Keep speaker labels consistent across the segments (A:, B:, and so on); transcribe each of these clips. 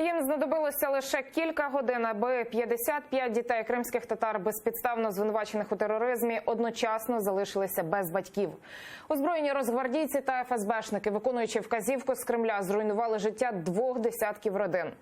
A: Їм знадобилося лише кілька годин, аби 55 дітей кримських татар безпідставно звинувачених у тероризмі одночасно залишилися без батьків. Озброєні розгвардійці та ФСБшники, виконуючи вказівку з Кремля, зруйнували життя двох десятків родин.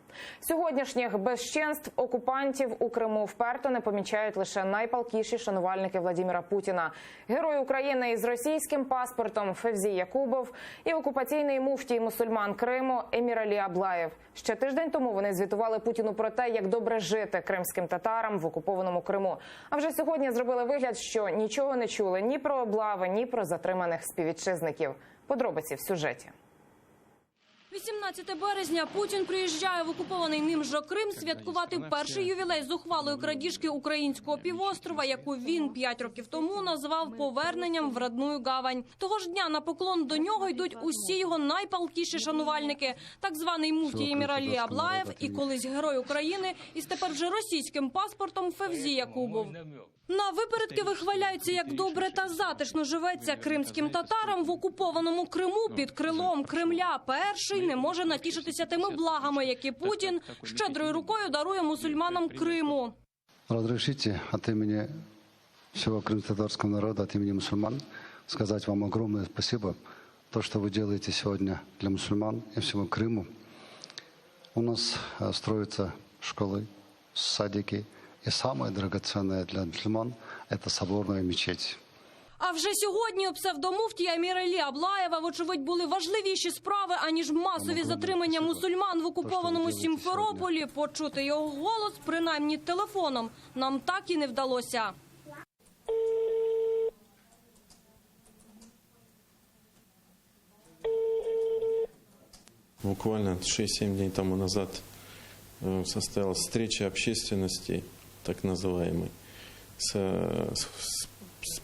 A: Сьогоднішніх безчинств окупантів у Криму вперто не помічають лише найпалкіші шанувальники Владіміра Путіна, герой України із російським паспортом Февзі Якубов і окупаційний муфтій мусульман Криму Емір Алі Аблаєв. Ще тиждень тому вони звітували Путіну про те, як добре жити кримським татарам в окупованому Криму. А вже сьогодні зробили вигляд, що нічого не чули ні про облави, ні про затриманих співвітчизників. Подробиці в сюжеті.
B: 18 березня Путін приїжджає в окупований ним же Крим святкувати перший ювілей зухвалої крадіжки українського півострова, яку він п'ять років тому назвав поверненням в родную гавань. Того ж дня на поклон до нього йдуть усі його найпалкіші шанувальники, так званий муфтій Еміралі Аблаєв і колись герой України із тепер вже російським паспортом Февзі Якубов. На випередки вихваляються, як добре та затишно живеться кримським татарам в окупованому Криму під крилом Кремля. Перший не може натішитися тими благами, які Путін щедрою рукою дарує мусульманам Криму.
C: Разрешите от имени всего крымско-татарского народа, от имени мусульман, сказать вам огромное спасибо. То, что вы делаете сегодня для мусульман и всего Крыму. У нас э, строятся школы, садики. И самое драгоценное для мусульман – это соборная мечеть.
B: А вже сьогодні у псевдомуфтія Еміралі Аблаєва, вочевидь, були важливіші справи, аніж масові затримання мусульман в окупованому Сімферополі. Почути його голос, принаймні телефоном, нам так і не вдалося.
D: Буквально 6-7 дней тому назад э, состоялась встреча общественности, так называемой, с- с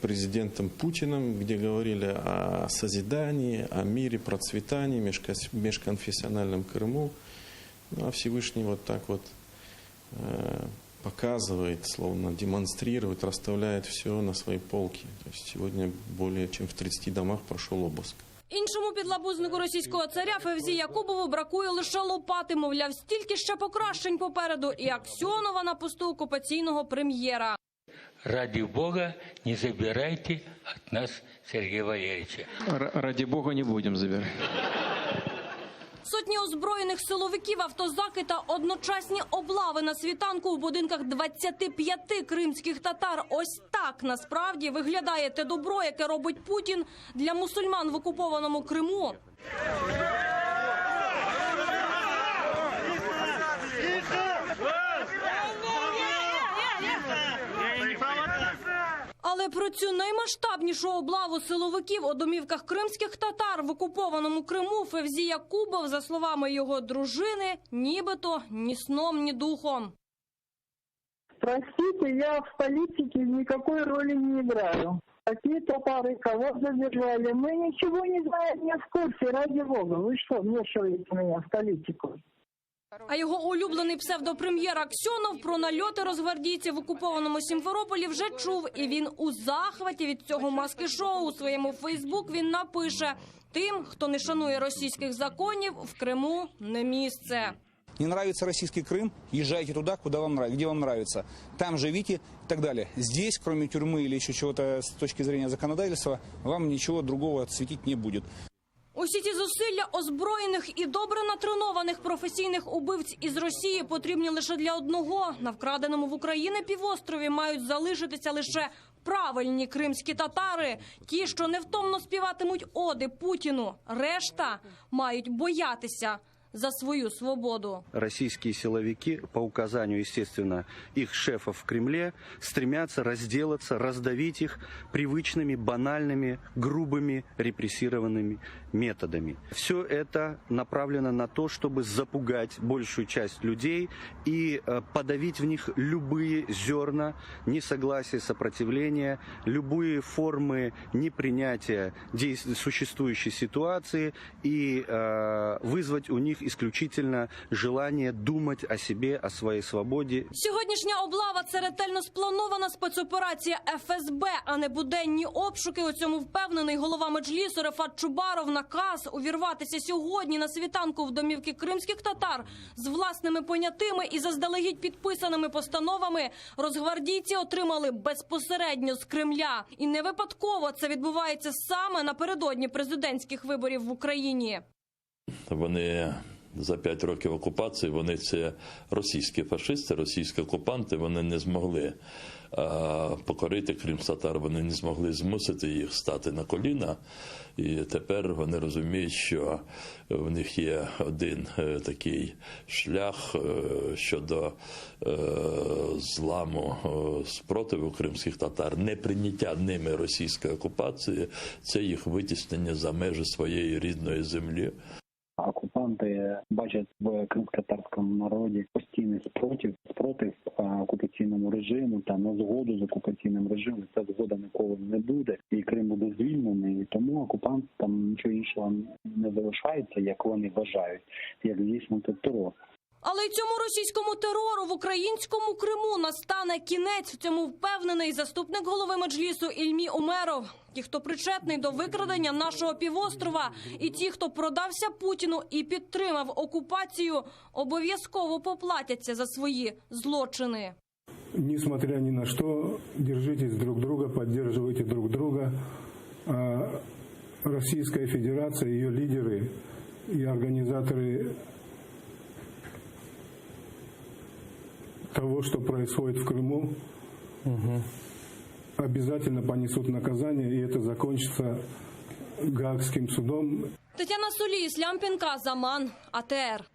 D: президентом Путиным, где говорили о созидании, о мире, процветании, межкос- межконфессиональном Крыму. Ну, а Всевышний вот так вот э, показывает, словно демонстрирует, расставляет все на свои полки. То есть сегодня более чем в 30 домах прошел обыск.
B: Іншому підлабузнику російського царя Февзі Якубову бракує лише лопати. Мовляв, стільки ще покращень попереду, і Аксьонова на посту окупаційного прем'єра.
E: Ради Бога, не забирайте от нас Сергея Валерьевича.
F: Р- Ради бога не будем забирать.
B: Сотні озброєних силовиків, автозаки та одночасні облави на світанку у будинках 25 кримських татар. Ось так насправді виглядає те добро, яке робить Путін для мусульман в окупованому Криму. Але про цю наймасштабнішу облаву силовиків у домівках кримських татар в окупованому Криму Февзі Якубов, за словами його дружини, нібито ні сном, ні духом.
G: Простите, я в политике никакой роли не играю. Какие татары, кого задержали, мы ничего не знаем, не в курсе, ради бога. Вы что, вмешиваете меня в политику?
B: А його улюблений псевдопрем'єр Аксьонов про нальоти розгвардійців в окупованому Сімферополі вже чув. І він у захваті від цього маски-шоу у своєму Фейсбук він напише: тим, хто не шанує російських законів, в Криму не місце.
H: Не нравится российский Крым, езжайте туда, куда вам нравится, где вам нравится. Там живите и так далее. Здесь, кроме тюрьмы или еще с точки зрения законодательства, вам ничего другого светить не будет.
B: Усі ці зусилля озброєних і добре натренованих професійних убивць із Росії потрібні лише для одного. На вкраденому в Україні півострові мають залишитися лише правильні кримські татари, ті, що невтомно співатимуть оди Путіну. Решта мають боятися за свою свободу.
I: российские силовики, по указанию, естественно, их шефов в Кремле, стремятся разделаться, раздавить их привычными, банальными, грубыми, репрессированными методами. Все это направлено на то, чтобы запугать большую часть людей и э, подавить в них любые зерна несогласия, сопротивления, любые формы непринятия существующей ситуации и э, вызвать у них них исключительно желание думать о себе, о своей свободе.
B: Сьогоднішня облава це ретельно спланована спецоперація ФСБ, а не буденні обшуки. У цьому впевнений голова меджлісу Рефат Чубаров. Наказ увірватися сьогодні на світанку в домівки кримських татар з власними понятими і заздалегідь підписаними постановами розгвардійці отримали безпосередньо з Кремля. І не випадково це відбувається саме напередодні президентських виборів в Україні.
J: Вони за п'ять років окупації вони це російські фашисти, російські окупанти. Вони не змогли покорити кримстатар, вони не змогли змусити їх стати на коліна. І тепер вони розуміють, що в них є один е, такий шлях е, щодо е, зламу спротиву кримських татар, неприйняття ними російської окупації, це їх витіснення за межі своєї рідної землі.
K: Окупанти бачать в кримськотарському народі постійний спротив, спротив окупаційному режиму та на згоду з окупаційним режимом. Ця згода ніколи не буде, і Крим буде звільнений. Тому окупантам нічого іншого не залишається, як вони вважають, як здійснити терор.
B: Але й цьому російському терору в українському Криму настане кінець. В цьому впевнений заступник голови меджлісу Ільмі Умеров Ті, хто причетний до викрадення нашого півострова, і ті, хто продався Путіну і підтримав окупацію, обов'язково поплатяться за свої злочини.
L: Несмотря ни на что, держитесь друг друга, поддерживайте друг друга. А Российская Федерация, ее лидеры и организаторы того, что происходит в Крыму, обязательно понесут наказание, и это закончится Гаагским судом.
B: Тетяна Сулій, Слямпінка, Заман, АТР.